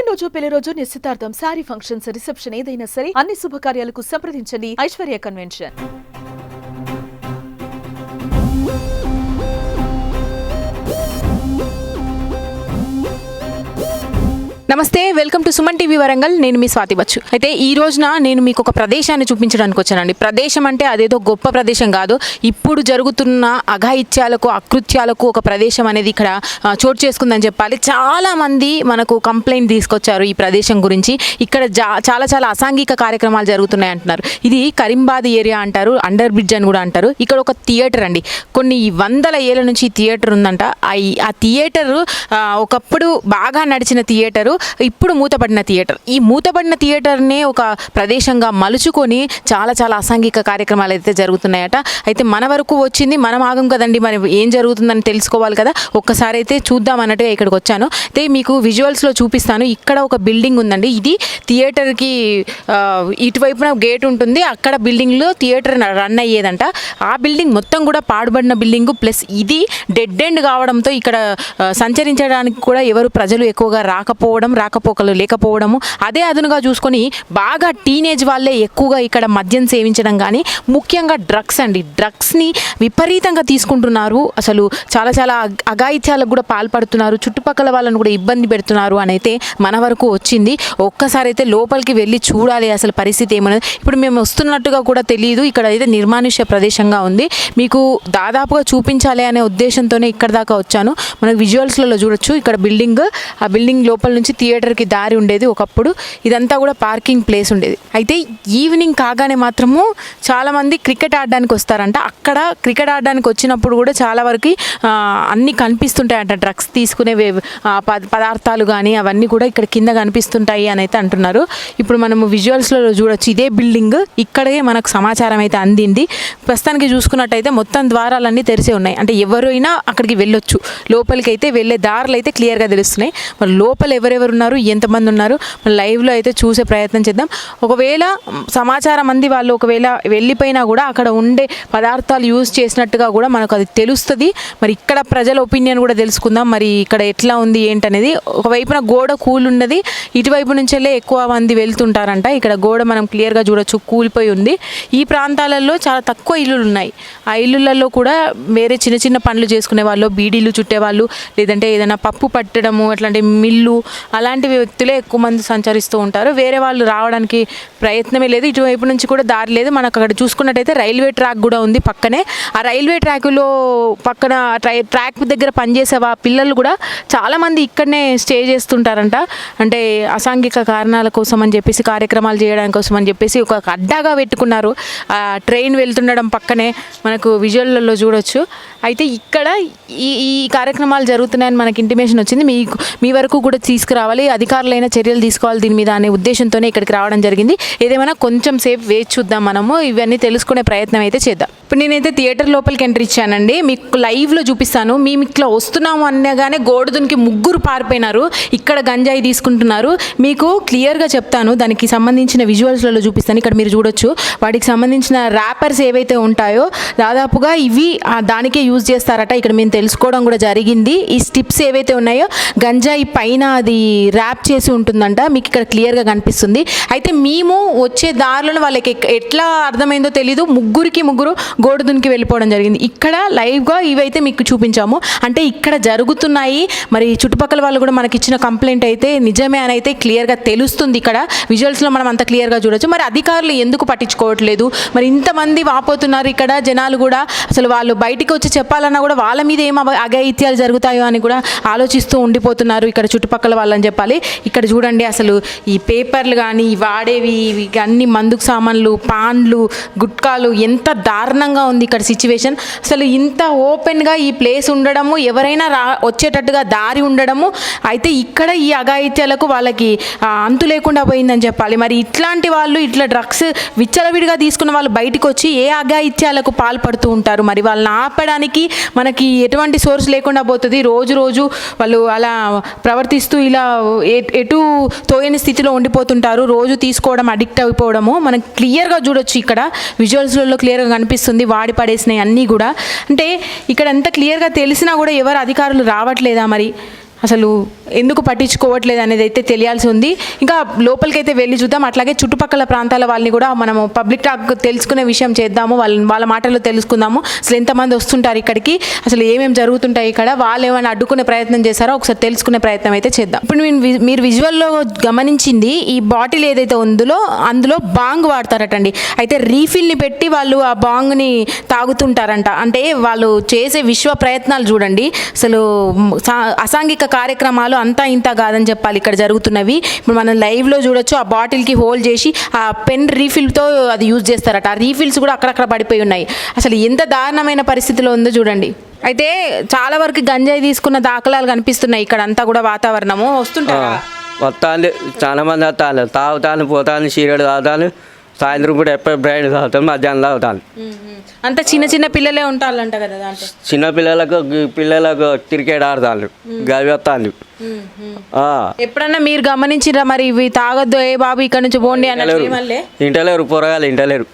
పుట్టినరోజు పెళ్ళి రోజు నిశ్చితార్థం శారీ ఫంక్షన్స్ రిసెప్షన్ ఏదైనా సరే అన్ని శుభకార్యాలకు సంప్రదించండి ఐశ్వర్య కన్వెన్షన్. నమస్తే welcome to Suman TV Warangal. నేను మీ స్వాతి బచ్చు. అయితే ఈ రోజున నేను మీకు ఒక ప్రదేశాన్ని చూపించడానికి వచ్చానండి. ప్రదేశం అంటే అదేదో గొప్ప ప్రదేశం కాదు. ఇప్పుడు జరుగుతున్న అఘాయిత్యాలకు అకృత్యాలకు ఒక ప్రదేశం అనేది ఇక్కడ చోటు చేసుకుందని చెప్పాలి. చాలామంది మనకు కంప్లైంట్ తీసుకొచ్చారు ఈ ప్రదేశం గురించి. ఇక్కడ జా చాలా చాలా అసాంఘిక కార్యక్రమాలు జరుగుతున్నాయి అంటున్నారు. ఇది కరీంబాద్ ఏరియా అంటారు అండర్ బ్రిడ్జ్ అని కూడా అంటారు. ఇక్కడ ఒక థియేటర్ అండి. కొన్ని వందల ఏళ్ళ నుంచి థియేటర్ ఉందంట. ఆ ఆ థియేటర్ ఒకప్పుడు బాగా నడిచిన థియేటరు. ఇప్పుడు మూతపడిన థియేటర్. ఈ మూతపడిన థియేటర్నే ఒక ప్రదేశంగా మలుచుకొని చాలా చాలా అసాంఘిక కార్యక్రమాలు అయితే జరుగుతున్నాయట. అయితే మన వరకు వచ్చింది మనం ఆగం కదండి మరి ఏం జరుగుతుందని తెలుసుకోవాలి కదా? ఒక్కసారి అయితే చూద్దాం అన్నట్టుగా ఇక్కడికి వచ్చాను. అయితే మీకు విజువల్స్లో చూపిస్తాను. ఇక్కడ ఒక బిల్డింగ్ ఉందండి. ఇది థియేటర్కి ఇటువైపున గేట్ ఉంటుంది. అక్కడ బిల్డింగ్లో థియేటర్ రన్ అయ్యేదంట. ఆ బిల్డింగ్ మొత్తం కూడా పాడుబడిన బిల్డింగ్. ప్లస్ ఇది డెడ్ ఎండ్ కావడంతో ఇక్కడ సంచరించడానికి కూడా ఎవరు ప్రజలు ఎక్కువగా రాకపోవడం రాకపోకలు లేకపోవడము అదే అదునుగా చూసుకొని బాగా టీనేజ్ వాళ్ళే ఎక్కువగా ఇక్కడ మద్యం సేవించడం కానీ ముఖ్యంగా డ్రగ్స్ అండి. డ్రగ్స్ని విపరీతంగా తీసుకుంటున్నారు. అసలు చాలా చాలా అగాయిత్యాలకు అఘాయిత్యాలకు కూడా పాల్పడుతున్నారు. చుట్టుపక్కల వాళ్ళని కూడా ఇబ్బంది పెడుతున్నారు అని అయితే మన వరకు వచ్చింది. ఒక్కసారి అయితే లోపలికి వెళ్ళి చూడాలి అసలు పరిస్థితి ఏమన్నది. ఇప్పుడు మేము వస్తున్నట్టుగా కూడా తెలియదు. ఇక్కడ అయితే నిర్మానుష్య ప్రదేశంగా ఉంది. మీకు దాదాపుగా చూపించాలి అనే ఉద్దేశంతోనే ఇక్కడ దాకా వచ్చాను. మనకు విజువల్స్లలో చూడొచ్చు. ఇక్కడ బిల్డింగ్ ఆ బిల్డింగ్ లోపల నుంచి థియేటర్కి దారి ఉండేది ఒకప్పుడు. ఇదంతా కూడా పార్కింగ్ ప్లేస్ ఉండేది. అయితే ఈవినింగ్ కాగానే మాత్రము చాలామంది క్రికెట్ ఆడడానికి వస్తారంట. అక్కడ క్రికెట్ ఆడడానికి వచ్చినప్పుడు కూడా చాలా వరకు అన్నీ కనిపిస్తుంటాయంట. డ్రగ్స్ తీసుకునే వే- పద- పదార్థాలు కానీ అవన్నీ కూడా ఇక్కడ కింద కనిపిస్తుంటాయి అని అయితే అంటున్నారు. ఇప్పుడు మనము విజువల్స్లో చూడొచ్చు. ఇదే బిల్డింగ్ ఇక్కడే మనకు సమాచారం అయితే అందింది. ప్రస్తుతానికి చూసుకున్నట్టయితే మొత్తం ద్వారాలన్నీ తెరిచే ఉన్నాయి. అంటే ఎవరైనా అక్కడికి వెళ్ళొచ్చు. లోపలికి అయితే వెళ్ళే దారులు అయితే క్లియర్గా తెలుస్తున్నాయి. మరి లోపల ఎవరెవరు ఉన్నారు ఎంతమంది ఉన్నారు. లైవ్లో అయితే చూసే ప్రయత్నం చేద్దాం. ఒకవేళ సమాచారం అంది వాళ్ళు ఒకవేళ వెళ్ళిపోయినా కూడా అక్కడ ఉండే పదార్థాలు యూజ్ చేసినట్టుగా కూడా మనకు అది తెలుస్తుంది. మరి ఇక్కడ ప్రజల ఒపీనియన్ కూడా తెలుసుకుందాం. మరి ఇక్కడ ఎట్లా ఉంది ఏంటనేది. ఒకవైపున గోడ కూల్ ఉన్నది. ఇటువైపు నుంచెల్లే ఎక్కువ మంది వెళ్తుంటారంట. ఇక్కడ గోడ మనం క్లియర్గా చూడొచ్చు కూలిపోయి ఉంది. ఈ ప్రాంతాలలో చాలా తక్కువ ఇల్లులు ఉన్నాయి. ఆ ఇల్లులలో కూడా వేరే చిన్న చిన్న పనులు చేసుకునే వాళ్ళు బీడీలు చుట్టేవాళ్ళు లేదంటే ఏదైనా పప్పు పట్టడము అట్లాంటి మిల్లు అలాంటి వ్యక్తులే ఎక్కువ మంది సంచరిస్తూ ఉంటారు. వేరే వాళ్ళు రావడానికి ప్రయత్నమే లేదు. ఇటువైపు నుంచి కూడా దారి లేదు. మనకు అక్కడ చూసుకున్నట్టయితే రైల్వే ట్రాక్ కూడా ఉంది పక్కనే. ఆ రైల్వే ట్రాక్లో పక్కన ట్రై ట్రాక్ దగ్గర పనిచేసే వా పిల్లలు కూడా చాలామంది ఇక్కడనే స్టే చేస్తుంటారంట. అంటే అసాంఘిక కారణాల కోసం అని చెప్పేసి కార్యక్రమాలు చేయడానికి కోసం అని చెప్పేసి ఒక అడ్డాగా పెట్టుకున్నారు. ఆ ట్రైన్ వెళ్తుండడం పక్కనే మనకు విజువల్లో చూడొచ్చు. అయితే ఇక్కడ ఈ ఈ కార్యక్రమాలు జరుగుతున్నాయని మనకి ఇంటిమేషన్ వచ్చింది. మీకు మీ వరకు కూడా తీసుకురావాలి అధికారులైన చర్యలు తీసుకోవాలి దీని మీద అనే ఉద్దేశంతోనే ఇక్కడికి రావడం జరిగింది. ఏదేమైనా కొంచెం సేపు వేచి చూద్దాం మనము. ఇవన్నీ తెలుసుకునే ప్రయత్నం అయితే చేద్దాం. ఇప్పుడు నేనైతే థియేటర్ లోపలికి ఎంట్రీ ఇచ్చానండి. మీకు లైవ్లో చూపిస్తాను. మేము ఇట్లా వస్తున్నాము అనగానే గోడుదునికి ముగ్గురు పారిపోయినారు. ఇక్కడ గంజాయి తీసుకుంటున్నారు. మీకు క్లియర్గా చెప్తాను. దానికి సంబంధించిన విజువల్స్లలో చూపిస్తాను. ఇక్కడ మీరు చూడొచ్చు. వాటికి సంబంధించిన ర్యాపర్స్ ఏవైతే ఉంటాయో దాదాపుగా ఇవి దానికే యూజ్ చేస్తారట. ఇక్కడ మేము తెలుసుకోవడం కూడా జరిగింది. ఈ స్టిప్స్ ఏవైతే ఉన్నాయో గంజాయి పైన అది ర్యాప్ చేసి ఉంటుందంట. మీకు ఇక్కడ క్లియర్గా కనిపిస్తుంది. అయితే మేము వచ్చే దారిలో వాళ్ళకి ఎట్లా అర్థమైందో తెలీదు. ముగ్గురికి ముగ్గురు గోడుదునికి వెళ్ళిపోవడం జరిగింది. ఇక్కడ లైవ్గా ఇవైతే మీకు చూపించాము. అంటే ఇక్కడ జరుగుతున్నాయి. మరి చుట్టుపక్కల వాళ్ళు కూడా మనకి ఇచ్చిన కంప్లైంట్ అయితే నిజమే అని అయితే క్లియర్గా తెలుస్తుంది ఇక్కడ. విజువల్స్లో మనం అంత క్లియర్గా చూడొచ్చు. మరి అధికారులు ఎందుకు పట్టించుకోవట్లేదు? మరి ఇంతమంది వాపోతున్నారు ఇక్కడ జనాలు కూడా. అసలు వాళ్ళు బయటికి వచ్చి చెప్పాలన్నా కూడా వాళ్ళ మీద ఏం అఘాయిత్యాలు జరుగుతాయో అని కూడా ఆలోచిస్తూ ఉండిపోతున్నారు ఇక్కడ చుట్టుపక్కల వాళ్ళని చెప్పాలి. ఇక్కడ చూడండి అసలు ఈ పేపర్లు కానీ వాడేవి ఇవి అన్ని మందుకు సామాన్లు పాన్లు గుట్కాలు ఎంత దారుణంగా ఉంది ఇక్కడ సిచ్యువేషన్ అసలు ఇంత ఓపెన్గా ఈ ప్లేస్ ఉండడము ఎవరైనా రా వచ్చేటట్టుగా దారి ఉండడము అయితే ఇక్కడ ఈ అఘాయిత్యాలకు వాళ్ళకి అంతు లేకుండా పోయిందని చెప్పాలి. మరి ఇట్లాంటి వాళ్ళు ఇట్లా డ్రగ్స్ విచ్చలవిడిగా తీసుకున్న వాళ్ళు బయటకు వచ్చి ఏ అఘాయిత్యాలకు పాల్పడుతూ ఉంటారు? మరి వాళ్ళని ఆపడానికి మనకి ఎటువంటి సోర్స్ లేకుండా పోతుంది? రోజు రోజు వాళ్ళు అలా ప్రవర్తిస్తూ ఇలా ఎటు తోయని స్థితిలో ఉండిపోతుంటారు? రోజు తీసుకోవడం అడిక్ట్ అయిపోవడము మనం క్లియర్గా చూడొచ్చు ఇక్కడ. విజువల్స్లలో క్లియర్గా కనిపిస్తుంది. వాడి పడేసినాయి అన్నీ కూడా. అంటే ఇక్కడ ఎంత క్లియర్గా తెలిసినా కూడా ఎవరు అధికారులు రావట్లేదా మరి? అసలు ఎందుకు పట్టించుకోవట్లేదు అనేది అయితే తెలియాల్సి ఉంది. ఇంకా లోపలికైతే వెళ్ళి చూద్దాం. అట్లాగే చుట్టుపక్కల ప్రాంతాల వాళ్ళని కూడా మనము పబ్లిక్ టాక్ తెలుసుకునే విషయం చేద్దాము. వాళ్ళ వాళ్ళ మాటల్లో తెలుసుకుందాము. అసలు ఎంతమంది వస్తుంటారు ఇక్కడికి? అసలు ఏమేమి జరుగుతుంటాయి ఇక్కడ? వాళ్ళు ఏమైనా అడ్డుకునే ప్రయత్నం చేశారో? ఒకసారి తెలుసుకునే ప్రయత్నం అయితే చేద్దాం. ఇప్పుడు మీరు మీరు విజువల్లో గమనించింది ఈ బాటిల్ ఏదైతే ఉందో అందులో బాంగ్ వాడతారటండి. అయితే రీఫిల్ని పెట్టి వాళ్ళు ఆ బాంగ్ని తాగుతుంటారంట. అంటే వాళ్ళు చేసే విశ్వ ప్రయత్నాలు చూడండి. అసలు సా- అసాంఘిక కార్యక్రమాలు అంతా ఇంత కాదని చెప్పాలి. ఇక్కడ జరుగుతున్నవి. ఇప్పుడు మనం లైవ్లో చూడొచ్చు ఆ బాటిల్కి హోల్డ్ చేసి ఆ పెన్ రీఫిల్తో అది యూజ్ చేస్తారట. ఆ రీఫిల్స్ కూడా అక్కడక్కడ పడిపోయి ఉన్నాయి. అసలు ఎంత దారుణమైన పరిస్థితిలో ఉందో చూడండి. అయితే చాలా వరకు గంజాయి తీసుకున్న దాఖలాలు కనిపిస్తున్నాయి. ఇక్కడ అంతా కూడా వాతావరణము. వస్తుంటారు? వస్తాను చాలా మంది వస్తాను తాగుతాను పోతాను చీరడు తాగుతాను సాయంత్రం కూడా ఎప్పుడు బ్రైడ్ తాగుతాను మధ్యాహ్నం తాగుతాను అంత చిన్న చిన్న పిల్లలే ఉంటారంట కదా దాంట్లో? చిన్న పిల్లలకు పిల్లలకు క్రికెట్ ఆడతాను గవి వస్తాను ఎప్పుడన్నా మీరు గమనించిరా మరి ఇవి తాగొద్దు ఏ బాబు ఇక్కడ నుంచి పోండి మళ్ళీ ఇంటలేరు. పొరగాలి ఇంటలేరు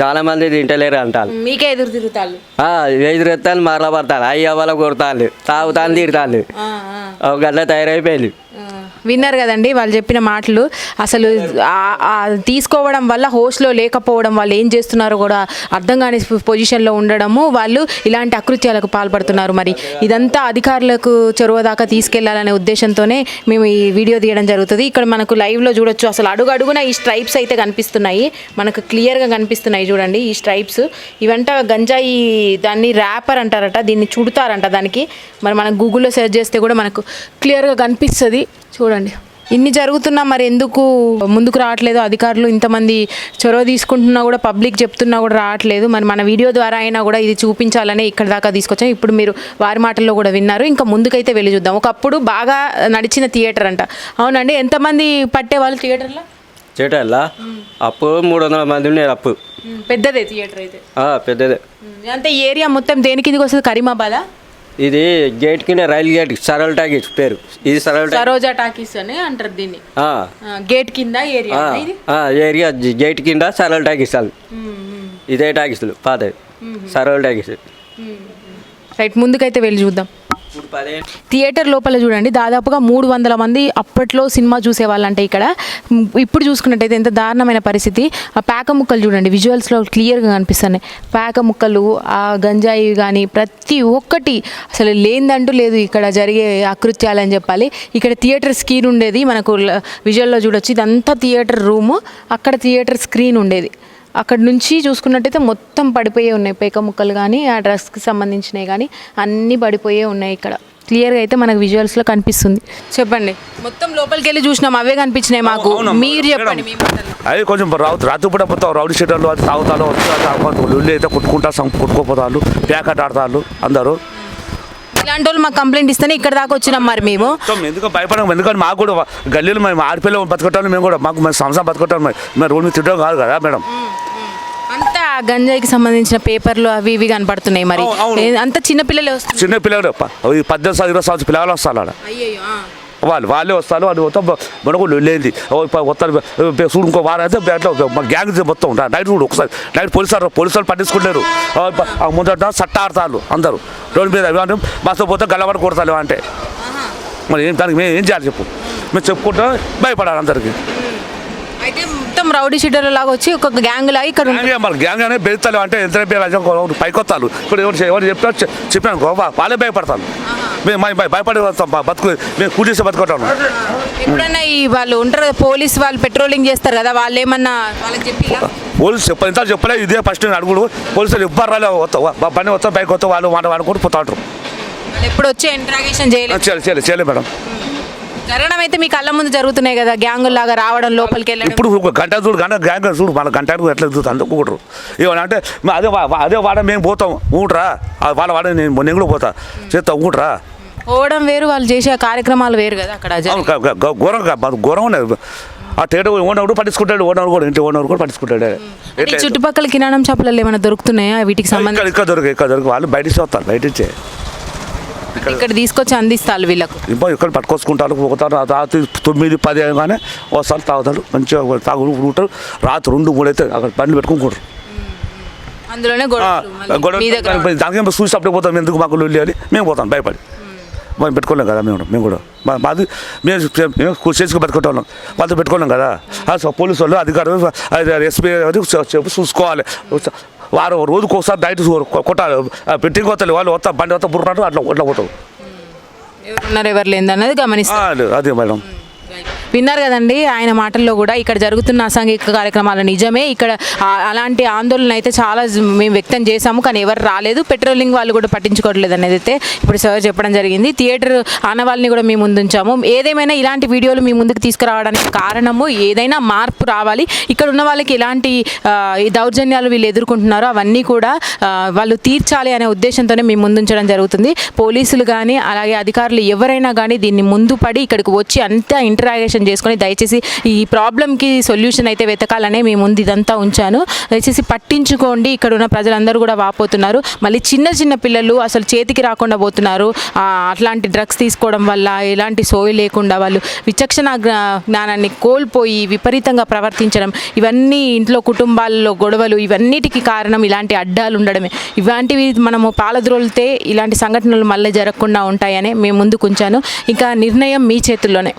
చాలా మంది ఇది ఇంటలేరు అంటారు మీకే ఎదురు తిరుగుతాళ్ళు. ఆ, ఎదురు ఎత్తాను మరల పడతాను అయ్య వాళ్ళ కొడతాను తాగుతాను తిడతాను ఒక గంట తయారైపోయింది. విన్నారు కదండి వాళ్ళు చెప్పిన మాటలు. అసలు తీసుకోవడం వల్ల హోస్ట్లో లేకపోవడం వాళ్ళు ఏం చేస్తున్నారో కూడా అర్థం కాని పొజిషన్లో ఉండడము వాళ్ళు ఇలాంటి అకృత్యాలకు పాల్పడుతున్నారు మరి. ఇదంతా అధికారులకు చొరవ దాకా తీసుకెళ్ళాలనే ఉద్దేశంతోనే మేము ఈ వీడియో తీయడం జరుగుతుంది. ఇక్కడ మనకు లైవ్లో చూడొచ్చు. అసలు అడుగు అడుగున ఈ స్ట్రైప్స్ అయితే కనిపిస్తున్నాయి. మనకు క్లియర్గా కనిపిస్తున్నాయి చూడండి ఈ స్ట్రైప్స్. ఇవంట గంజాయి దాన్ని ర్యాపర్ అంటారట దీన్ని చుడతారంట దానికి. మరి మనం గూగుల్లో సెర్చ్ చేస్తే కూడా మనకు క్లియర్గా కనిపిస్తుంది. చూడండి. ఇన్ని జరుగుతున్నా మరి ఎందుకు ముందుకు రావట్లేదు? అధికారులు ఇంతమంది చొరవ తీసుకుంటున్నా కూడా పబ్లిక్ చెప్తున్నా కూడా రావట్లేదు. మరి మన వీడియో ద్వారా అయినా కూడా ఇది చూపించాలని ఇక్కడ దాకా తీసుకొచ్చాం. ఇప్పుడు మీరు వారి మాటల్లో కూడా విన్నారు. ఇంకా ముందుకైతే వెళ్ళి చూద్దాం. ఒకప్పుడు బాగా నడిచిన థియేటర్ అంట. అవునండి ఎంతమంది పట్టేవాళ్ళు థియేటర్లో? చేటల్లా అప్పు మూడు వందల మంది ఉన్నారు అప్పు. పెద్దదే థియేటర్ అయితే? పెద్దదే. అంటే ఈ ఏరియా మొత్తం దేని కిందకి వస్తుంది? కరీమాబాదా? ఇది గేట్ కింద రైలు గేట్ సరళ టాకీస్ పేరు. ఇది సరళ టాకీస్ సరోజా టాకీస్ అని అంటారు దీన్ని. గేట్ కింద ఏరియా ఏరియా గేట్ కింద సరళ టాకీస్ అది ఇదే టాకీసులు పాతవి. సరళ టాకీస్. రైట్ ముందుకైతే వెళ్ళి చూద్దాం. థియేటర్ లోపల చూడండి. దాదాపుగా మూడు వందల మంది అప్పట్లో సినిమా చూసేవాళ్ళంటే ఇక్కడ. ఇప్పుడు చూసుకున్నట్టయితే ఎంత దారుణమైన పరిస్థితి. ఆ పేక ముక్కలు చూడండి. విజువల్స్లో క్లియర్గా కనిపిస్తున్నాయి. పేక ముక్కలు ఆ గంజాయి కానీ ప్రతి ఒక్కటి అసలు లేనిదంటూ లేదు ఇక్కడ జరిగే అకృత్యాలని చెప్పాలి. ఇక్కడ థియేటర్ స్క్రీన్ ఉండేది. మనకు విజువల్లో చూడొచ్చు. ఇదంతా థియేటర్ రూము. అక్కడ థియేటర్ స్క్రీన్ ఉండేది. అక్కడ నుంచి చూసుకున్నట్టయితే మొత్తం పడిపోయే ఉన్నాయి పేక ముక్కలు కానీ ఆ డ్రెస్కి సంబంధించినవి కానీ అన్నీ పడిపోయే ఉన్నాయి ఇక్కడ. క్లియర్గా అయితే మనకు విజువల్స్లో కనిపిస్తుంది. చెప్పండి. మొత్తం లోపలికి వెళ్ళి చూసినాం అవే కనిపించినాయి మాకు. మీరు చెప్పండి అవి కొంచెం రాత్రి పూట మొత్తం రౌడీ షీటర్లు అది తాగుతారు వస్తారు అయితే కొట్టుకుంటా కొట్టుకోపోతారు ప్యాకెట్ ఆడతారు అందరూ. ఇలాంటి వాళ్ళు మాకు కంప్లైంట్ ఇస్తేనే ఇక్కడ దాకా వచ్చినాం మరి మేము. ఎందుకు భయపడము ఎందుకంటే మాకు కూడా గల్లీలు మేము ఆడపిల్లలు బతకటాలు మేము కూడా మాకు మేము సంవత్సరం బతకటాలు మేము మేము రోడ్డు మీద తిట్టడం కాదు కదా మేడం. అంతా గంజాయికి సంబంధించిన పేపర్లు అవి ఇవి కనపడుతున్నాయి మరి. అంత చిన్న పిల్లలే వస్తున్నారు. చిన్న పిల్లలు పద్దెనిమిది ఇరవై సంవత్సరం పిల్లలు వస్తారు అయ్యయ్యో వాళ్ళు వాళ్ళే వస్తారు వాళ్ళు మొత్తం మనకు లేనిది. వస్తారు చూడు ఇంకో వారం అయితే మా గ్యాంగ్ మొత్తం ఉంటారు నైట్ చూడు ఒకసారి. నైట్ పోలీసు పోలీసు వాళ్ళు పట్టించుకుంటారు. ఆ, ఆ ముందట సట్ట ఆడతారు అందరూ. రోడ్డు మీద బస్సు పోతే గల్లబడి కొడతారు అంటే. మరి ఏం దానికి మేము ఏం చేయాలి చెప్పు. మేము చెప్పుకుంటాం భయపడాలి అందరికి. మొత్తం రౌడీ షీటర్ లాగా వచ్చి ఒక గ్యాంగ్ లాగా ఇక్కడ ఉంటుంది. గ్యాంగ్ మరి గ్యాంగ్ అనేది బెడతారు అంటే ఎంత పేరు పైకొత్తారు ఇప్పుడు ఎవరు ఎవరు చె- చెప్పాను అనుకో, వా- వాళ్ళే భయపడతారు. మేము భయ- భయ- భయపడి వస్తాం బ- బతుకు మేము కూడేసి బతుకుంటాను ఎప్పుడన్నా ఈ వాళ్ళు ఉంటారు కదా పోలీస్ వాళ్ళు పెట్రోలింగ్ చేస్తారు కదా వాళ్ళు ఏమన్నా వాళ్ళకి చెప్పి పోలీసు చెప్ప ఇంత చెప్పలే ఇదే ఫస్ట్ నేను అడుగుడు. పోలీసులు ఇవ్వరు రాలే వస్తావు బండి వస్తా బైక్ వస్తా వాళ్ళు మాట వాడుకుంటూ పోతా ఉంటారు. వాళ్ళు ఎప్పుడు వచ్చి ఇంట్రాగేషన్ చేయలేదు చేయలేదు చేయలేదు చేయలేదు మేడం. జరగడం అయితే మీ కళ్ళ ముందు జరుగుతున్నాయి కదా గ్యాంగుల లాగా రావడం లోపలికి వెళ్ళడం. ఇప్పుడు గంట చూడు గంట గ్యాంగ్ చూడు మన గంట ఎట్లా చూడు అందుకుంటారు మ- అదే అదే వాడ మేము పోతాం ఊటరా. వాళ్ళ వాడ నేను నేను కూడా పోతా. చేస్తా ఊటరా. పోవడం వేరు వాళ్ళు చేసే కార్యక్రమాలు వేరు కదా అక్కడ మన ఘోరం ఉన్నది. ఆ టేట ఓనర్ పట్టించుకుంటాడు ఓనర్ కూడా ఇంటి ఓనర్ కూడా పట్టించుకుంటాడు. చుట్టుపక్కల కిరాణం షాపులలో ఏమైనా దొరుకుతున్నాయా? వీటికి సంబంధించి ఇక్కడ దొరికి ఇక్కడ దొరికి వాళ్ళు బయట ఇచ్చి వస్తారు బయట ఇక్కడ తీసుకొచ్చి అందిస్తారు వీళ్ళకు. ఇంకో ఇక్కడ పట్టుకొచ్చుకుంటారు పోతారు. రాత్రి తొమ్మిది పది కానీ వస్తారు తాగుతారు. మంచిగా తాగు ఉంటారు రాత్రి రెండు మూడు అయితే అక్కడ బండ్లు పెట్టుకుంటారు. అందులోనే దానికి ఏమో చూసి అప్పుడే పోతాం. ఎందుకు మాకు లొల్లి అని. మేము పోతాం భయపడి. మేము. పెట్టుకోలేం కదా మేము మేము కూడా. మాది మేము మేము చేసుకు పెట్టుకుంటాం వాళ్ళతో పెట్టుకోలేం కదా. పోలీసు వాళ్ళు అధికారులు ఎస్పీ చెప్పి చూసుకోవాలి. వారు రోజుకు ఒకసారి నైట్ కొట్టాలి. పెట్టింగ్ వస్తాయి వాళ్ళు వస్తా బండి వస్తా బుర్రాడు అట్లా అట్లా ఎవరున్నారు? ఎవరు లేదు అన్నది గమనిస్తారు అదే మేడం. విన్నారు కదండి. ఆయన మాటల్లో కూడా ఇక్కడ జరుగుతున్న అసాంఘిక కార్యక్రమాలు నిజమే. ఇక్కడ అలాంటి ఆందోళన అయితే చాలా మేము వ్యక్తం చేశాము కానీ ఎవరు రాలేదు. పెట్రోలింగ్ వాళ్ళు కూడా పట్టించుకోవట్లేదు అనేది అయితే ఇప్పుడు సార్ చెప్పడం జరిగింది. థియేటర్ ఆనవాళ్ళని కూడా మేము ముందుంచాము. ఏదేమైనా ఇలాంటి వీడియోలు మీ ముందుకు తీసుకురావడానికి కారణము ఏదైనా మార్పు రావాలి. ఇక్కడ ఉన్న వాళ్ళకి ఎలాంటి ఈ దౌర్జన్యాలు వీళ్ళు ఎదుర్కొంటున్నారో అవన్నీ కూడా వాళ్ళు తీర్చాలి అనే ఉద్దేశంతోనే మేము ముందుంచడం జరుగుతుంది. పోలీసులు కానీ అలాగే అధికారులు ఎవరైనా కానీ దీన్ని ముందు పడి ఇక్కడికి వచ్చి అంతా ఇంటరాగేషన్ చేసుకొని దయచేసి ఈ ప్రాబ్లంకి సొల్యూషన్ అయితే వెతకాలనే మేము ముందు ఇదంతా ఉంచాను. దయచేసి పట్టించుకోండి ఇక్కడ ఉన్న ప్రజలందరూ కూడా వాపోతున్నారు. మళ్ళీ చిన్న చిన్న పిల్లలు అసలు చేతికి రాకుండా పోతున్నారు. అట్లాంటి డ్రగ్స్ తీసుకోవడం వల్ల ఎలాంటి సోయి లేకుండా వాళ్ళు విచక్షణ జ్ఞా- జ్ఞానాన్ని కోల్పోయి విపరీతంగా ప్రవర్తించడం ఇవన్నీ ఇంట్లో కుటుంబాల్లో గొడవలు ఇవన్నిటికీ కారణం ఇలాంటి అడ్డాలు ఉండడమే. ఇలాంటివి మనము పాలద్రోలితే ఇలాంటి సంఘటనలు మళ్ళీ జరగకుండా ఉంటాయని మేము ముందుకు ఉంచాను. ఇంకా నిర్ణయం మీ చేతుల్లోనే.